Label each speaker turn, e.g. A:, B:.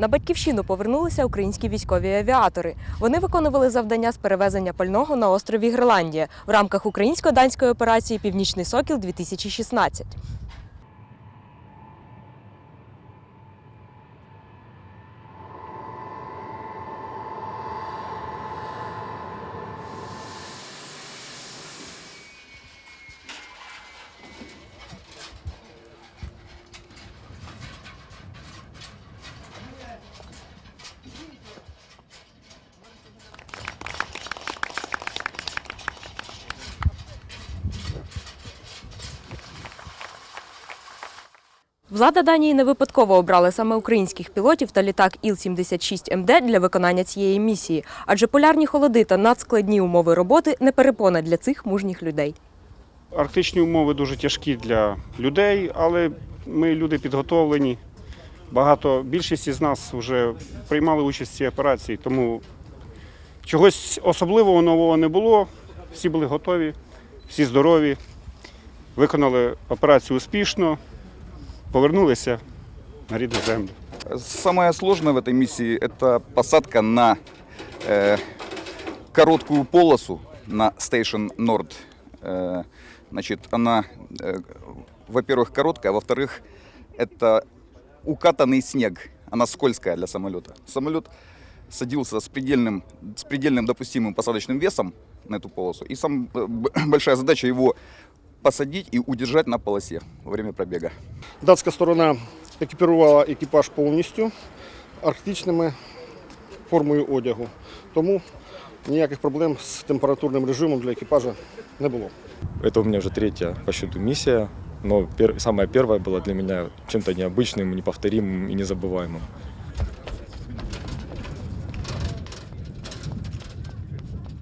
A: На батьківщину повернулися українські військові авіатори. Вони виконували завдання з перевезення пального на острові Гренландія в рамках українсько-данської операції Північний Сокіл 2016 Влада Данії не випадково обрала саме українських пілотів та літак Іл-76МД для виконання цієї місії, адже полярні холоди та надскладні умови роботи не перепона для цих мужніх людей.
B: Арктичні умови дуже тяжкі для людей, але ми люди підготовлені. Багато більшість із нас вже приймали участь в цій операції, тому чогось особливого нового не було. Всі були готові, всі здорові, виконали операцію успішно, повернулися на рідну землю.
C: Самое сложное в этой миссии – это посадка на э, короткую полосу на Station Nord. Э, значит, она, э, во-первых, короткая, а во-вторых, это укатанный снег. Она скользкая для самолета. Самолет садился с предельным, с предельным допустимым посадочным весом на эту полосу. И сам, э, большая задача его посадить и удержать на полосе во время пробега.
D: Датська сторона екіпірувала екіпаж повністю арктичними формою одягу. Тому ніяких проблем з температурним режимом для екіпажа не було.
E: Это у меня уже третья по счету миссия, но пер- самая первая была для меня чем-то необычным, неповторимым и незабываемым.